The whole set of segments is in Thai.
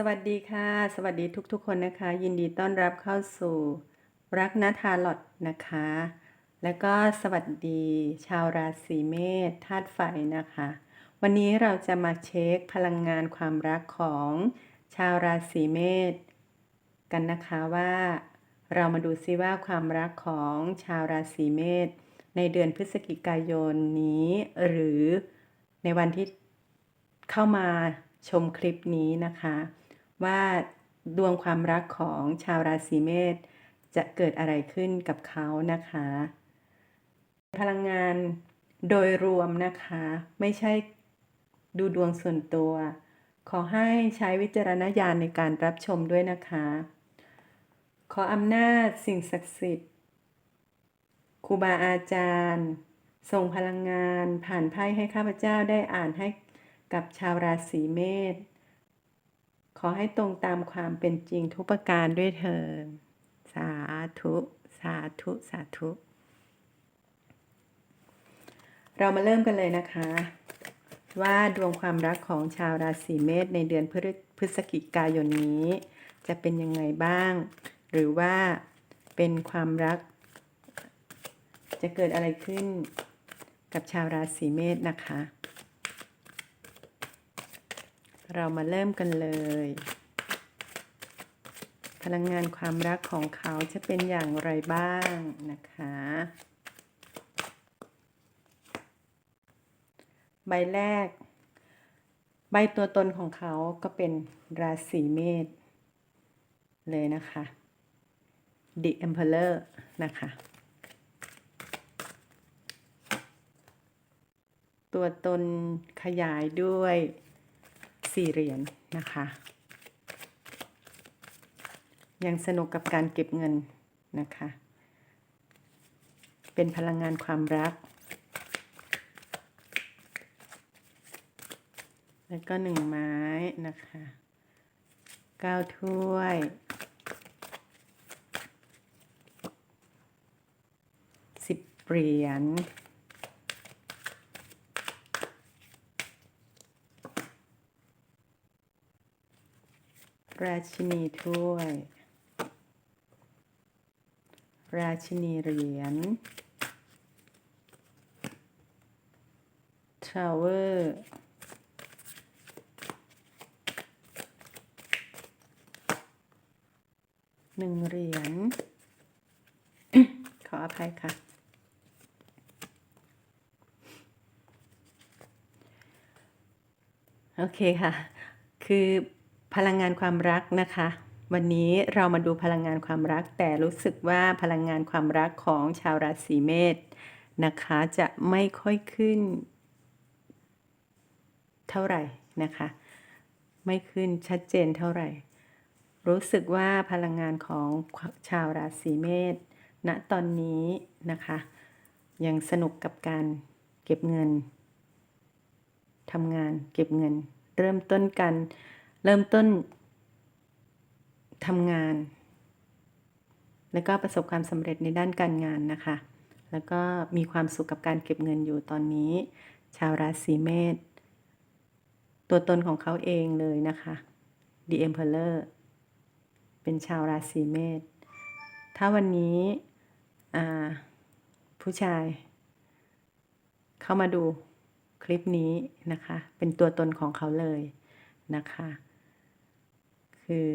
สวัสดีค่ะ สวัสดีทุกๆคนนะคะ ยินดีต้อนรับเข้าสู่รักนาทาลอดนะคะ แล้วก็สวัสดีชาวราศีเมษธาตุไฟนะคะ วันนี้เราจะมาเช็คพลังงานความรักของชาวราศีเมษกันนะคะว่า เรามาดูซิว่าความรักของชาวราศีเมษในเดือนพฤศจิกายนนี้ หรือในวันที่เข้ามาชมคลิปนี้นะคะ ว่าดวงความรักของชาวราศีเมษจะเกิดอะไรขึ้นกับเขานะคะ พลังงานโดยรวมนะคะ ไม่ใช่ดูดวงส่วนตัว ขอให้ใช้วิจารณญาณในการรับชมด้วยนะคะ ขออำนาจสิ่งศักดิ์สิทธิ์ครูบาอาจารย์ ส่งพลังงานผ่านไพ่ให้ข้าพเจ้าได้อ่านให้กับชาวราศีเมษ ขอให้ตรงตามความเป็นจริงทุกประการด้วยเถิดสาธุ สาธุ สาธุ เรามาเริ่มกันเลยนะคะ ว่าดวงความรักของชาวราศีเมษในเดือนพฤพฤศจิกายนนี้ จะเป็นยังไงบ้าง หรือว่าเป็นความรัก จะเกิดอะไรขึ้นกับชาวราศีเมษนะคะ เรามาเริ่มกันเลย พลังงานความรักของเขาจะเป็นอย่างไรบ้างนะคะ ใบแรก ใบตัวตนของเขาก็เป็นราศีเมษเลยนะคะ The Emperor นะคะ ตัวตนขยายด้วย สี่เหรียญนนะคะ ยังสนุกกับการเก็บเงินนะคะ เป็นพลังงานความรัก แล้วก็หนึ่งไม้นะคะเก้าถ้วยสิบเหรียญ ราชินีถ้วย ราชินีเหรียญ ทาวเวอร์ หนึ่งเหรียญ ขออภัยค่ะ โอเคค่ะ คือ พลังงานความรักนะคะ วันนี้เรามาดูพลังงานความรัก แต่รู้สึกว่าพลังงานความรักของชาวราศีเมษนะคะ จะไม่ค่อยขึ้น เท่าไหร่นะคะ ไม่ขึ้นชัดเจนเท่าไหร่ รู้สึกว่าพลังงานของชาวราศีเมษณตอนนี้นะคะ ยังสนุกกับการเก็บเงินทำงานเก็บเงิน เริ่มต้นกัน เริ่มต้นทำงาน แล้วก็ประสบความสำเร็จในด้านการงานนะคะ แล้วก็มีความสุขกับการเก็บเงินอยู่ตอนนี้ ชาวราศีเมษตัวตนของเขาเองเลยนะคะ The Emperor เป็นชาวราศีเมษถ้าวันนี้ผู้ชาย เข้ามาดูคลิปนี้นะคะ เป็นตัวตนของเขาเลยนะคะ คือ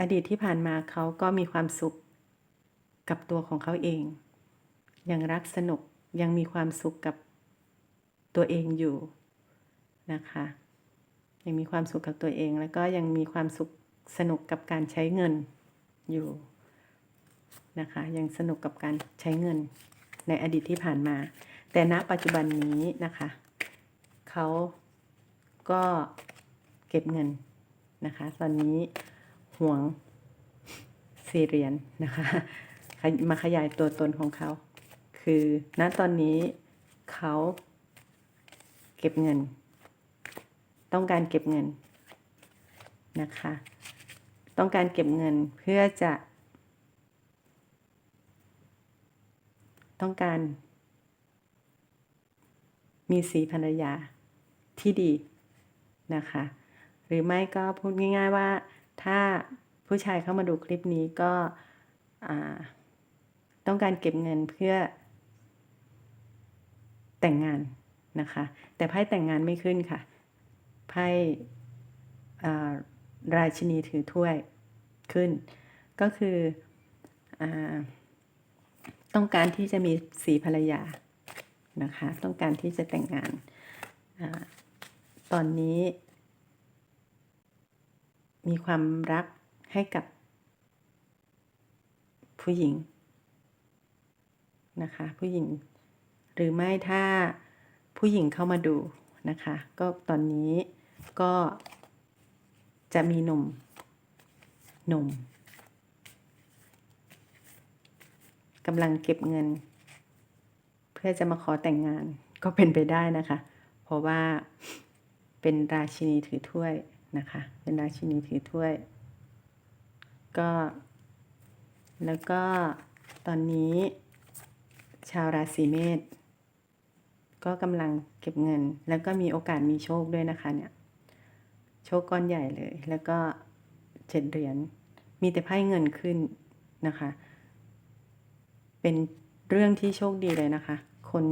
อดีตที่ผ่านมาเขาก็มีความสุขกับตัวของเขาเอง ยังรักสนุกยังมีความสุขกับตัวเองอยู่นะคะ ยังมีความสุขกับตัวเอง แล้วก็ยังมีความสุขสนุกกับการใช้เงินอยู่นะคะ ยังสนุกกับการใช้เงินในอดีตที่ผ่านมา แต่ณปัจจุบันนี้นะคะ เขาก็เก็บเงิน นะคะ ตอนนี้ห่วงสี่เหรียญนนะคะ มาขยายตัวตนของเขา คือณตอนนี้เขาเก็บเงิน ต้องการเก็บเงินนะคะ ต้องการเก็บเงินเพื่อจะ ต้องการ มีสีภรรยาที่ดีนะคะ รือไม่ก็พูดง่าย ๆว่า ถ้าผู้ชายเข้ามาดูคลิปนี้ก็ต้องการเก็บเงินเพื่อแต่งงานนะคะ แต่ไพ่แต่งงานไม่ขึ้นค่ะไพ่ราชินีถือถ้วยขึ้น ก็คืออต้องการที่จะมีสีภรรยานะคะ ต้องการที่จะแต่งงานอตอนนี้ มีความรักให้กับผู้หญิงนะคะ ผู้หญิง หรือไม่ถ้าผู้หญิงเข้ามาดูนะคะ ก็ตอนนี้ก็จะมีหนุ่มหนุ่มกำลังเก็บเงิน เพื่อจะมาขอแต่งงานก็เป็นไปได้นะคะ เพราะว่าเป็นราชินีถือถ้วย นะคะ เป็นราชินีถือถ้วย ก็ แล้วก็ตอนนี้ชาวราศีเมษก็กำลังเก็บเงิน แล้วก็มีโอกาสมีโชคด้วยนะคะเนี่ย โชคก้อนใหญ่เลย แล้วก็เจ็ดเหรียญ มีแต่ไพ่เงินขึ้นนะคะ เป็นเรื่องที่โชคดีเลยนะคะ คน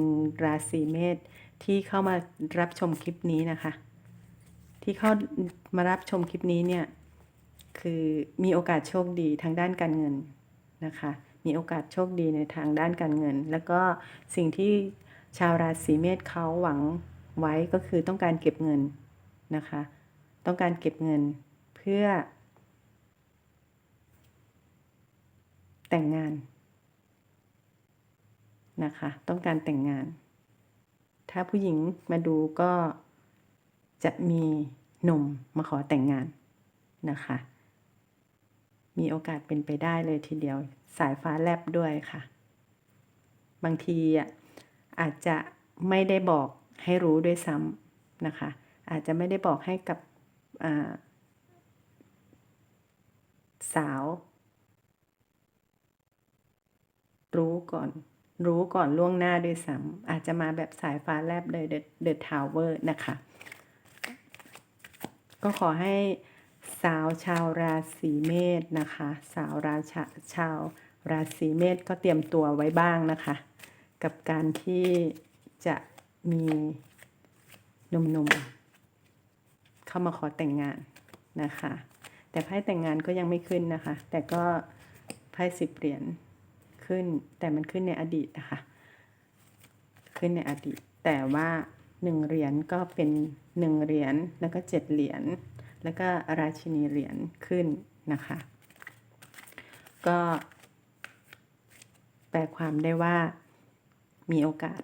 ราศีเมษที่เข้ามารับชมคลิปนี้นะคะ ที่เข้ามารับชมคลิปนี้เนี่ยคือมีโอกาสโชคดีทางด้านการเงินนะคะ มีโอกาสโชคดีในทางด้านการเงิน แล้วก็สิ่งที่ชาวราศีเมษเขาหวังไว้ก็คือต้องการเก็บเงินนะคะ ต้องการเก็บเงินเพื่อ แต่งงานนะคะ ต้องการแต่งงาน ถ้าผู้หญิงมาดูก็ จะมีหนุ่มมาขอแต่งงานนะคะ มีโอกาสเป็นไปได้เลยทีเดียว สายฟ้าแลบด้วยค่ะ บางทีอะอาจจะไม่ได้บอกให้รู้ด้วยซ้ำนะคะ อาจจะไม่ได้บอกให้กับสาว รู้ก่อน รู้ก่อนล่วงหน้าด้วยซ้ำอาจจะมาแบบสายฟ้าแลบเลยเดอะทาวเวอร์นะคะ ก็ขอให้สาวชาวราศีเมษนะคะ สาวราชาชาวราศีเมษก็เตรียมตัวไว้บ้างนะคะ กับการที่จะมีหนุ่มๆเข้ามาขอแต่งงานนะคะ แต่ไพ่แต่งงานก็ยังไม่ขึ้นนะคะ แต่ก็ไพ่สิบเหรียญขึ้น แต่มันขึ้นในอดีตนะคะ ขึ้นในอดีตแต่ว่า หนึ่งเหรียญก็เป็นหนึ่งเหรียญแล้วก็เจ็ดเหรียญแล้วก็ราชินีเหรียญขึ้นนะคะ ก็แปลความได้ว่ามีโอกาส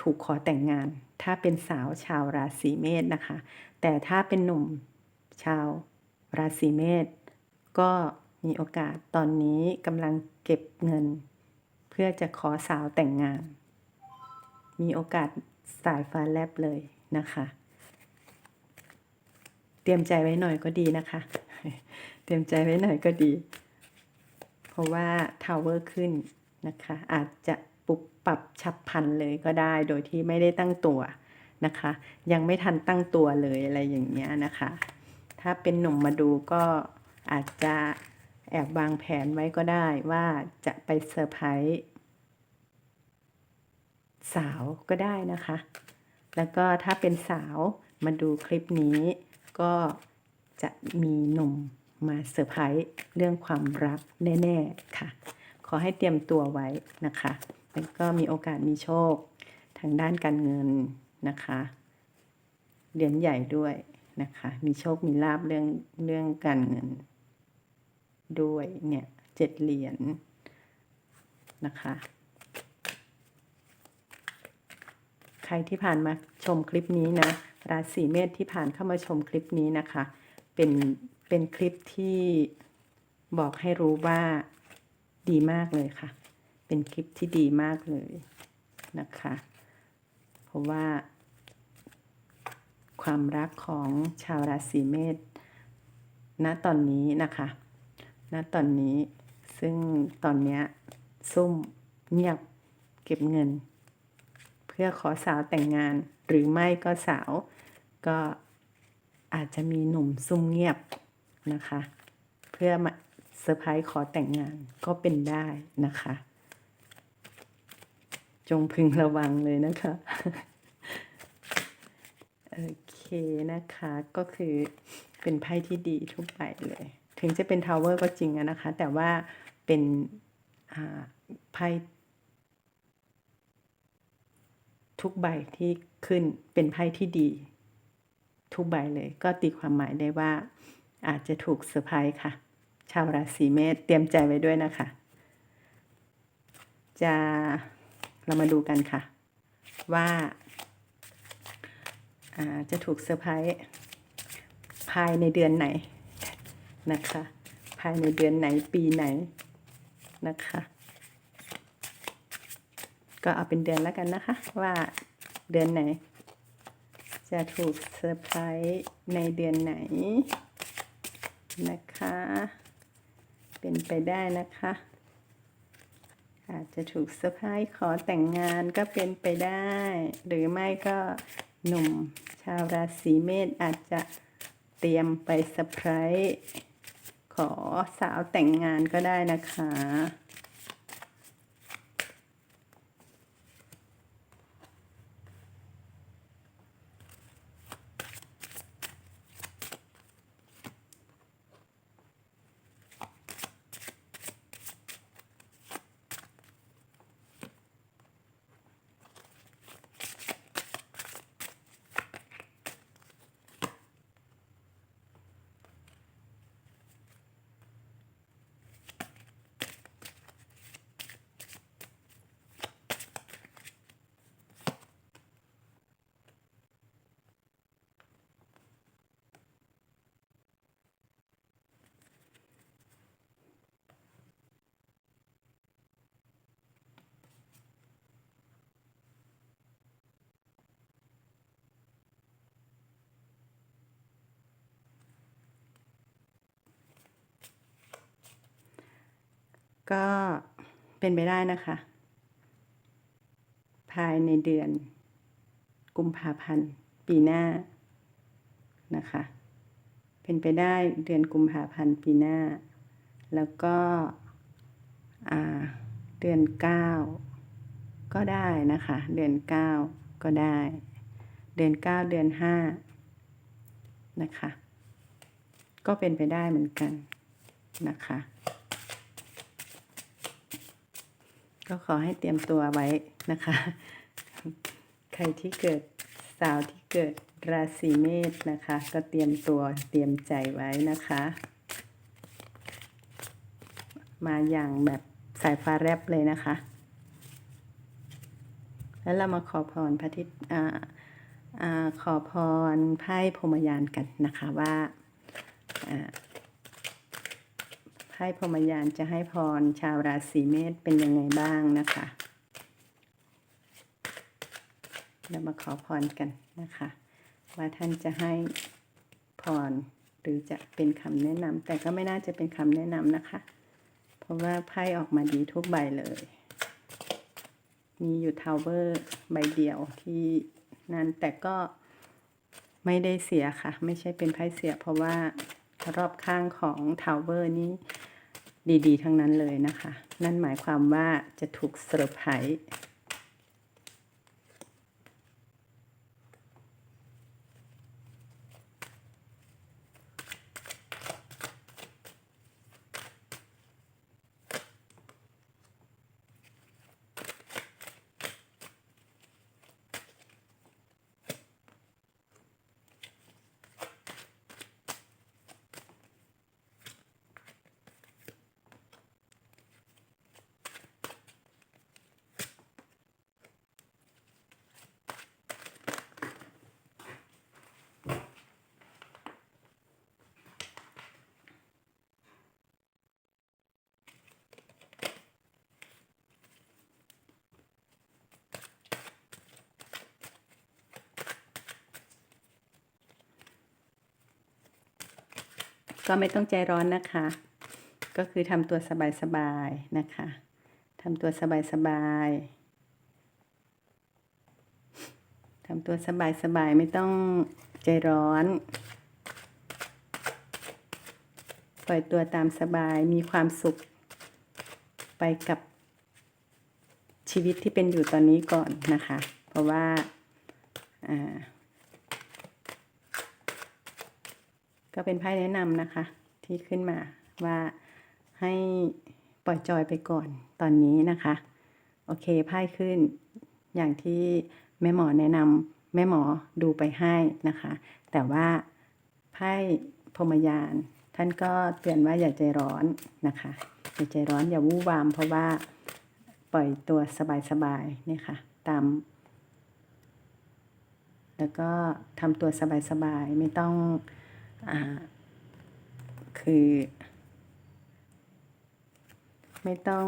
ถูกขอแต่งงาน ถ้าเป็นสาวชาวราศีเมษนะคะ แต่ถ้าเป็นหนุ่มชาวราศีเมษก็มีโอกาสตอนนี้กำลังเก็บเงิน เพื่อจะขอสาวแต่งงาน มีโอกาส สายฟ้าแลบเลยนะคะ เตรียมใจไว้หน่อยก็ดีนะคะ เตรียมใจไว้หน่อยก็ดี เพราะว่าทาวเวอร์ขึ้นนะคะ อาจจะปุบปรับฉับพันเลยก็ได้โดยที่ไม่ได้ตั้งตัวนะคะ ยังไม่ทันตั้งตัวเลยอะไรอย่างเงี้ยนะคะ ถ้าเป็นหนุ่มมาดูก็อาจจะแอบวางแผนไว้ก็ได้ว่าจะไปเซอร์ไพรส์ สาวก็ได้นะคะ แล้วก็ถ้าเป็นสาวมาดูคลิปนี้ก็จะมีหนุ่มมาเซอร์ไพรส์เรื่องความรักแน่ ๆ ค่ะ ขอให้เตรียมตัวไว้นะคะ แล้วก็มีโอกาสมีโชคทางด้านการเงินนะคะ เหรียญใหญ่ด้วยนะคะ มีโชค มีลาบเรื่องเรื่องการเงิน ด้วยเนี่ยเจ็ดเหรียญนะคะ ใครที่ผ่านมาชมคลิปนี้นะ ราศีเมษที่ผ่านเข้ามาชมคลิปนี้นะคะ เป็นเป็นคลิปที่บอกให้รู้ว่าดีมากเลยค่ะ เป็นคลิปที่ดีมากเลยนะคะ เพราะว่า ความรักของชาวราศีเมษณตอนนี้นะคะ ณตอนนี้ซึ่งตอนนี้ซุ่มเงียบเก็บเงิน พื่อขอสาวแต่งงาน หรือไม่ก็สาวก็อาจจะมีหนุ่มซุ่มเงียบนะคะ เพื่อมาเซอร์ไพรส์ขอแต่งงานก็เป็นได้นะคะ จงพึงระวังเลยนะคะโอเคนะคะก็คือเป็นไพ่ที่ดีทุกใบเลย ถึงจะเป็นทาวเวอร์ก็จริงนะคะ แต่ว่าเป็นไพ่ ทุกใบที่ขึ้นเป็นไพ่ที่ดี ทุกใบเลยก็ตีความหมายได้ว่า อาจจะถูกเซอร์ไพรส์ค่ะ ชาวราศีเมษเตรียมใจไว้ด้วยนะคะ จะเรามาดูกันค่ะ ว่าาจะถูกเซอร์ไพรส์ภายในเดือนไหนนะคะ ภายในเดือนไหนปีไหนนะคะ ก็เอาเป็นเดือนแล้วกันนะคะ ว่าเดือนไหน จะถูกเซอร์ไพรส์ในเดือนไหนนะคะ เป็นไปได้นะคะอาจจะถูกเซอร์ไพรส์ขอแต่งงานก็เป็นไปได้ หรือไม่ก็หนุ่มชาวราศีเมษอาจจะเตรียมไปเซอร์ไพรส์ขอสาวแต่งงานก็ได้นะคะ ก็เป็นไปได้นะคะ ภายในเดือน กุมภาพันธ์ ปีหน้านะคะ เป็นไปได้เดือนกุมภาพันธ์ปีหน้า แล้วก็เดือนเก้าก็ได้นะคะ เดือนเก้าก็ได้ เดือนเก้าเดือนห้านะคะ ก็เป็นไปได้เหมือนกันนะคะ ก็ขอให้เตรียมตัวไว้นะคะ ใครที่เกิดสาวที่เกิดราศีเมษนะคะ ก็เตรียมตัวเตรียมใจไว้นะคะ มาอย่างแบบสายฟ้าแรบเลยนะคะ แล้วเรามาขอพรพระทิตอ่าอขอพรไพ่พรมยานกันนะคะว่า อ่าไพ่พมยานจะให้พรชาวราศีเมษเป็นยังไงบ้างนะคะ เรามาขอพรกันนะคะ ว่าท่านจะให้พรหรือจะเป็นคำแนะนำแต่ก็ไม่น่าจะเป็นคำแนะนำนะคะ เพราะว่าไพ่ออกมาดีทุกใบเลย มีอยู่ทาวเวอร์ใบเดียวที่นั่นแต่ก็ไม่ได้เสียค่ะ ไม่ใช่เป็นไพ่เสียเพราะว่ารอบข้างของทาวเวอร์นี้ ดีๆ ทั้งนั้นเลยนะคะ นั่นหมายความว่าจะถูกเซอร์ไพรส์ ก็ไม่ต้องใจร้อนนะคะ ก็คือทำตัวสบายๆนะคะทำตัวสบายๆทำตัวสบายๆไม่ต้องใจร้อน ปล่อยตัวตามสบายมีความสุข ไปกับชีวิตที่เป็นอยู่ตอนนี้ก่อนนะคะ เพราะว่าอ่า ก็เป็นไพ่แนะนำนะคะ ที่ขึ้นมาว่าให้ปล่อยจอยไปก่อนตอนนี้นะคะ โอเคไพ่ขึ้นอย่างที่แม่หมอแนะนำแม่หมอดูไปให้นะคะ แต่ว่าไพ่พรมยานท่านก็เตือนว่าอย่าใจร้อนนะคะอย่าใจร้อนอย่าวู่วาม เพราะว่าปล่อยตัวสบายๆเนี่ยค่ะตาม แล้วก็ทำตัวสบายๆไม่ต้อง คือ ไม่ต้อง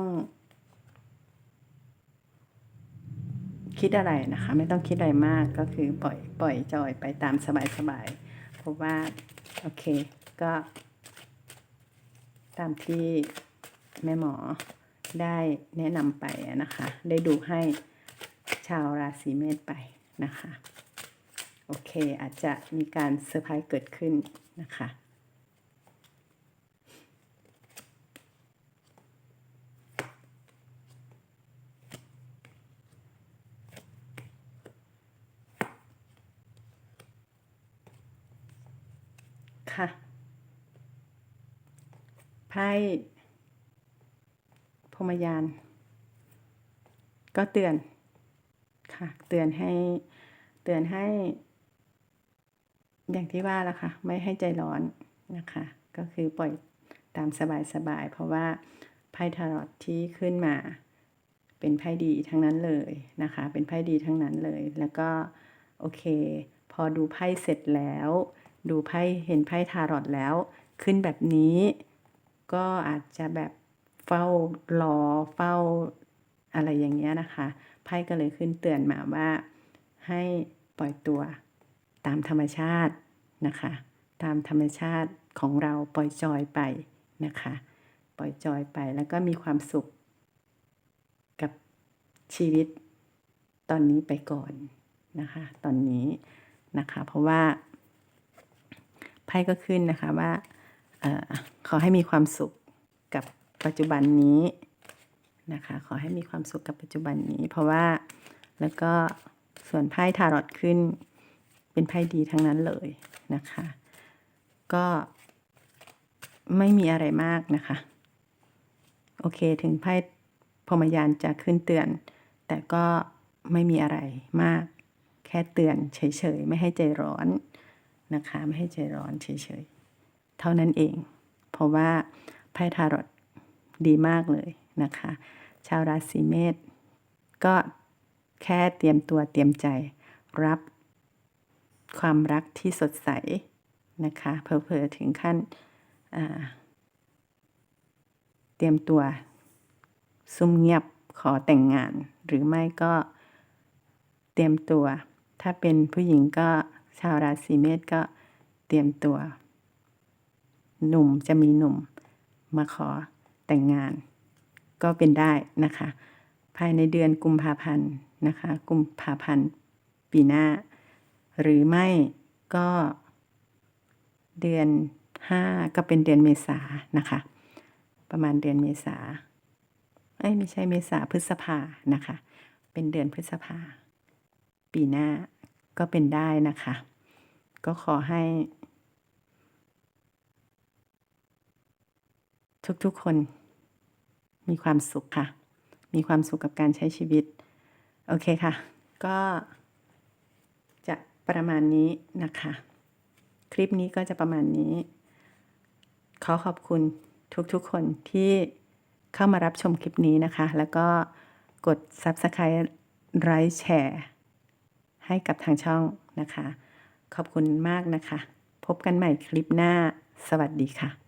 คิดอะไรนะคะ ไม่ต้องคิดอะไรมากก็คือปล่อยปล่อยจอยไปตามสบายๆเพราะว่า โอเค ก็ ตามที่แม่หมอได้แนะนำไปนะคะ ได้ดูให้ชาวราศีเมษไปนะคะ โอเคอาจจะมีการเซอร์ไพรส์เกิดขึ้นนะคะค่ะไพ่พรมยาน ก็เตือนค่ะ เตือนให้เตือนให้ อย่างที่ว่าละค่ะ ไม่ให้ใจร้อนนะคะ ก็คือปล่อยตามสบายๆ เพราะว่าไพ่ทารอตที่ขึ้นมา เป็นไพ่ดีทั้งนั้นเลยนะคะ เป็นไพ่ดีทั้งนั้นเลย แล้วก็โอเค พอดูไพ่เสร็จแล้ว ดูไพ่เห็นไพ่ทารอตแล้ว ขึ้นแบบนี้ ก็อาจจะแบบเฝ้ารอเฝ้าอะไรอย่างเงี้ยนะคะ ไพ่ก็เลยขึ้นเตือนมาว่าให้ปล่อยตัว ตามธรรมชาตินะคะ ตามธรรมชาติของเราปล่อยจอยไปนะคะ ปล่อยจอยไปแล้วก็มีความสุขกับชีวิตตอนนี้ไปก่อนนะคะ ตอนนี้นะคะ เพราะว่าไพ่ก็ขึ้นนะคะว่าออขอให้มีความสุขกับปัจจุบันนี้นะคะ ขอให้มีความสุขกับปัจจุบันนี้ เพราะว่าแล้วก็ส่วนไพ่ทารอตขึ้น เป็นไพ่ดีทั้งนั้นเลยนะคะ ก็ไม่มีอะไรมากนะคะ โอเคถึงไพ่พมยานจะขึ้นเตือน แต่ก็ไม่มีอะไรมาก แค่เตือนเฉยๆ ไม่ให้ใจร้อนนะคะ ไม่ให้ใจร้อนเฉยๆ เท่านั้นเอง เพราะว่าไพ่ทารอตดีมากเลยนะคะ ชาวราศีเมษก็แค่เตรียมตัวเตรียมใจรับ ความรักที่สดใสนะคะเพอเพอถึงขั้นเตรียมตัวซุ่มเงียบขอแต่งงาน หรือไม่ก็เตรียมตัว ถ้าเป็นผู้หญิงก็ชาวราศีเมษก็เตรียมตัว หนุ่มจะมีหนุ่มมาขอแต่งงาน ก็เป็นได้นะคะ ภายในเดือนกุมภาพันธ์นะคะ กุมภาพันธ์ปีหน้า หรือไม่ก็ เดือนห้าก็เป็นเดือนเมษานะคะ ประมาณเดือนเมษาเอ้ยไม่ใช่เมษาพฤษภานะคะ เป็นเดือนพฤษภา ปีหน้าก็เป็นได้นะคะ ก็ขอให้ ทุกๆคน มีความสุขค่ะ มีความสุขกับการใช้ชีวิต โอเคค่ะ ก็ ประมาณนี้นะคะ คลิปนี้ก็จะประมาณนี้ ขอขอบคุณทุกๆคนที่เข้ามารับชมคลิปนี้นะคะ แล้วก็กด Subscribe ไลค์แชร์ให้กับทางช่องนะคะ ขอบคุณมากนะคะ พบกันใหม่คลิปหน้า สวัสดีค่ะ